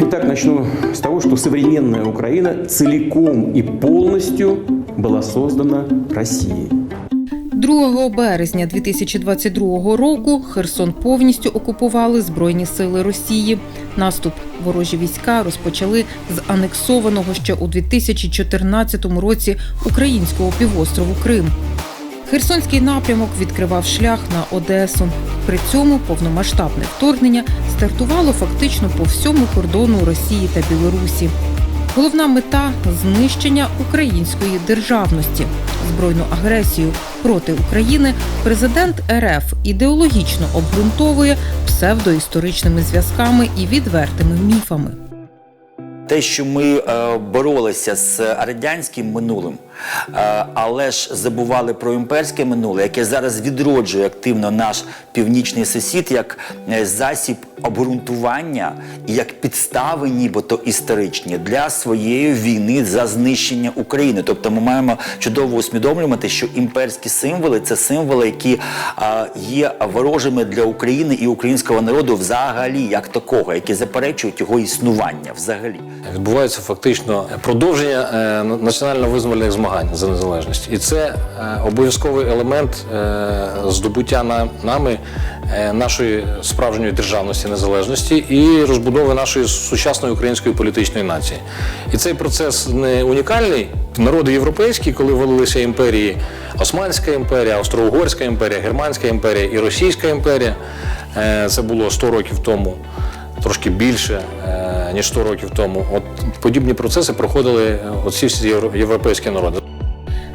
Итак, начну с того, что современная Украина целиком и полностью была создана Россией. 2 березня 2022 року Херсон повністю окупували Збройні сили Росії. Наступ ворожі війська розпочали з анексованого ще у 2014 році українського півострову Крим. Херсонський напрямок відкривав шлях на Одесу. При цьому повномасштабне вторгнення стартувало фактично по всьому кордону Росії та Білорусі. Головна мета знищення української державності. Збройну агресію проти України президент РФ ідеологічно обґрунтовує псевдоісторичними зв'язками і відвертими міфами. Те, що ми е, боролися з радянським минулим, але ж забували про імперське минуле, яке зараз відроджує активно наш північний сусід як е, засіб обґрунтування і як підстави, нібито історичні для своєї війни за знищення України. Тобто ми маємо чудово усвідомлювати, що імперські символи це символи, які е, є ворожими для України і українського народу взагалі, як такого, які заперечують його існування взагалі. Відбувається фактично продовження е, національно-визвольних змагань за незалежність, і це е, обов'язковий елемент е, здобуття на, нами е, нашої справжньої державності незалежності і розбудови нашої сучасної української політичної нації. І цей процес не унікальний. Народи європейські, коли валилися імперії, Османська імперія, Австро-Угорська імперія, Германська імперія і Російська імперія. Це було 100 років тому трошки більше, ніж 100 років тому. От подібні процеси проходили е, оці всі європейські народи.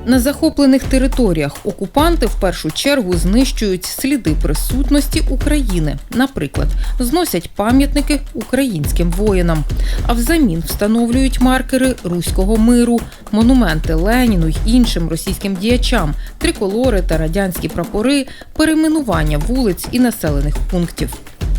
На захоплених територіях окупанти в першу чергу знищують сліди присутності України. Наприклад, зносять пам'ятники українським воїнам, а взамін встановлюють маркери руського миру, монументи Леніну й іншим російським діячам, триколори та радянські прапори, перейменування вулиць і населених пунктів.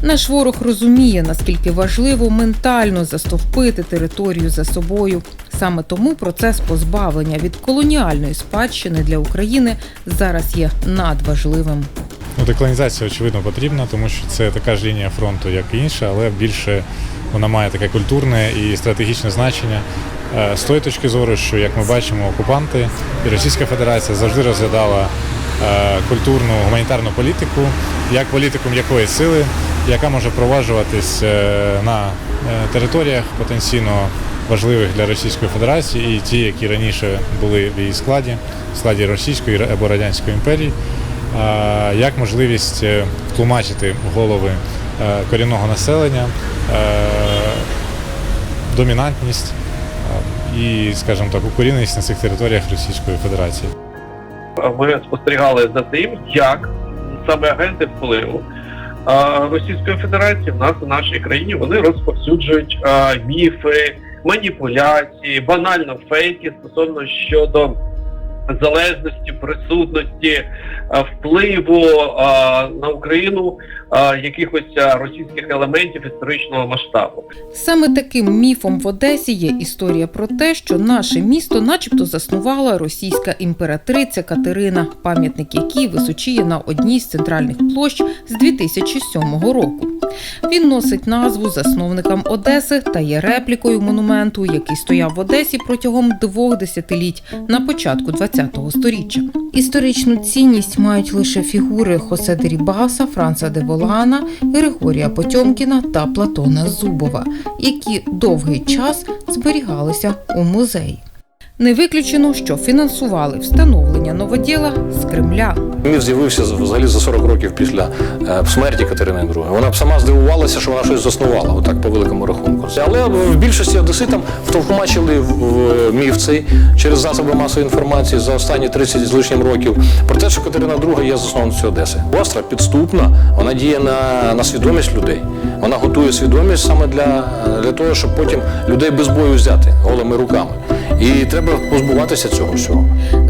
Наш ворог розуміє, наскільки важливо ментально застовпити територію за собою. Саме тому процес позбавлення від колоніальної спадщини для України зараз є надважливим. Ну, деколонізація, очевидно, потрібна, тому що це така ж лінія фронту, як і інша, але більше вона має таке культурне і стратегічне значення. Е, З тої точки зору, що, як ми бачимо, окупанти і Російська Федерація завжди розглядала е, культурну гуманітарну політику як політику м'якої сили, яка може впроваджуватись е, на е, територіях потенційно важливих для Російської Федерації і ті, які раніше були в її складі, в складі Російської або Радянської імперії як можливість втлумачити голови е, корінного населення домінантність і, скажімо так, укоріненість на цих територіях Російської Федерації. ми спостерігали за тим, як саме агенти впливу Російської Федерації в нас в нашій країні вони розповсюджують міфи, маніпуляції, банально фейки стосовно щодо залежності, присутності, впливу на Україну якихось російських елементів історичного масштабу. Саме таким міфом в Одесі є історія про те, що наше місто, начебто, заснувала російська імператриця Катерина, пам'ятник якій височіє на одній з центральних площ з 2007 року. Він носить назву засновникам Одеси та є реплікою монументу, який стояв в Одесі протягом двох десятиліть на початку ХХ століття. Історичну цінність мають лише фігури Хосе де Рібаса, Франца де Волана, Григорія Потьомкіна та Платона Зубова, які довгий час зберігалися у музеї. Не виключено, що фінансували встановлення новоділа з Кремля. Міф з'явився взагалі за 40 років після е, смерті Катерини II. Вона б сама здивувалася, що вона щось заснувала, отак по великому рахунку. Але в більшості одеситам втовхмачили в, в міф цей через засоби масової інформації за останні 30 з лишнім років про те, що Катерина II є засновницею Одеси. Остра підступна, вона діє на, на свідомість людей. Вона готує свідомість саме для, для того, щоб потім людей без бою взяти голими руками. І треба позбуватися цього всього.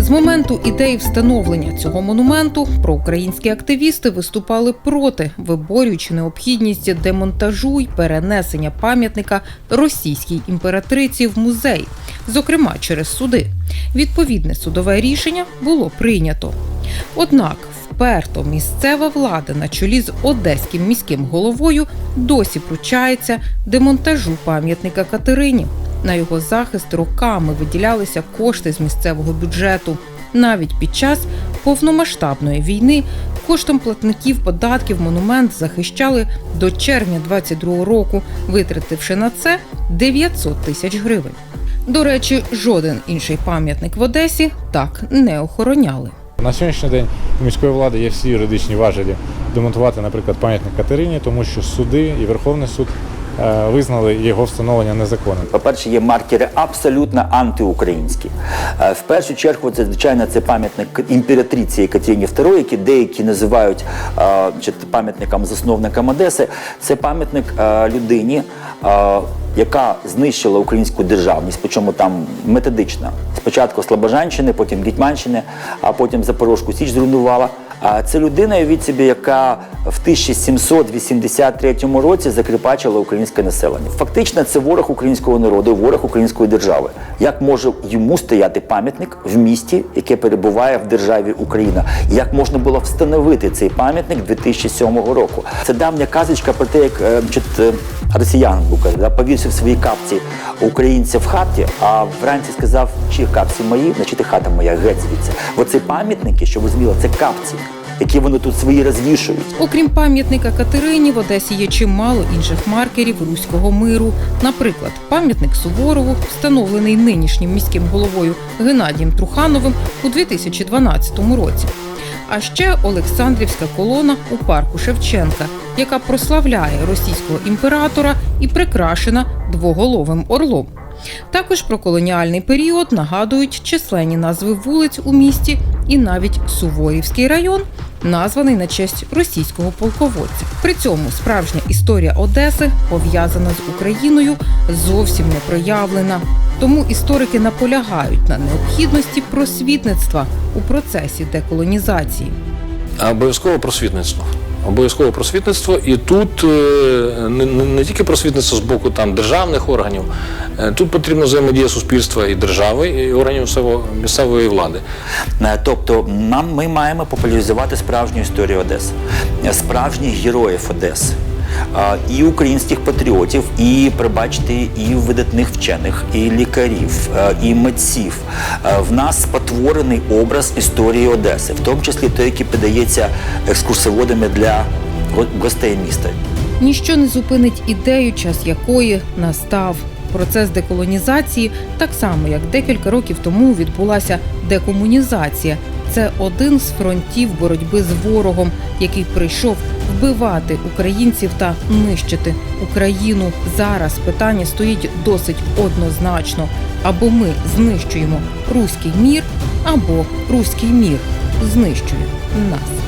З моменту ідеї встановлення цього монументу проукраїнські активісти виступали проти, виборюючи необхідність демонтажу й перенесення пам'ятника російській імператриці в музей, зокрема через суди. Відповідне судове рішення було прийнято. Однак вперто місцева влада на чолі з одеським міським головою досі пручається демонтажу пам'ятника Катерині. На його захист роками виділялися кошти з місцевого бюджету. Навіть під час повномасштабної війни коштом платників податків монумент захищали до червня 22 року, витративши на це 900 тисяч гривень. До речі, жоден інший пам'ятник в Одесі так не охороняли. На сьогоднішній день у міської влади є всі юридичні важелі демонтувати, наприклад, пам'ятник Катерині, тому що суди і Верховний суд визнали його встановлення незаконним. По-перше, є маркери абсолютно антиукраїнські. Е, В першу чергу, це звичайно це пам'ятник імператриці Екатерині II, який деякі називають е, пам'ятником засновникам Одеси. Це пам'ятник е, людині, е, яка знищила українську державність, причому там методично. Спочатку Слобожанщини, потім Гетьманщини, а потім Запорожку Січ зруйнувала. Це людина, уявіть собі, яка в 1783 році закріпачила українське населення. Фактично, це ворог українського народу, ворог української держави. Як може йому стояти пам'ятник в місті, яке перебуває в державі Україна? Як можна було встановити цей пам'ятник 2007 року? Це давня казочка про те, як е, е, росіян Лука да, повісив свої капці українця в хаті, а вранці сказав, чи капці мої, значить і хата моя геть звідси. Оці пам'ятники, що ви зрозуміли, це капці, які вони тут свої розвішують. Окрім пам'ятника Катерині, в Одесі є чимало інших маркерів руського миру. Наприклад, пам'ятник Суворову, встановлений нинішнім міським головою Геннадієм Трухановим у 2012 році. А ще Олександрівська колона у парку Шевченка, яка прославляє російського імператора і прикрашена двоголовим орлом. Також про колоніальний період нагадують численні назви вулиць у місті і навіть Суворівський район, названий на честь російського полководця. При цьому справжня історія Одеси, пов'язана з Україною, зовсім не проявлена. Тому історики наполягають на необхідності просвітництва у процесі деколонізації. А Обов'язково просвітництво. Обов'язково просвітництво, і тут е, не, тільки просвітництво з боку там державних органів, е, тут потрібна взаємодія суспільства і держави, і органів місцевої влади. Е, Тобто нам ми маємо популяризувати справжню історію Одеси, справжніх героїв Одеси. І українських патріотів, і пробачте, і видатних вчених, і лікарів, і митців. В нас спотворений образ історії Одеси, в тому числі той, який подається екскурсоводами для гостей міста. Ніщо не зупинить ідею, час якої настав. Процес деколонізації, так само як декілька років тому відбулася декомунізація. Це один з фронтів боротьби з ворогом, який прийшов вбивати українців та нищити Україну. Зараз питання стоїть досить однозначно: або ми знищуємо руський мір, або руський мір знищує нас.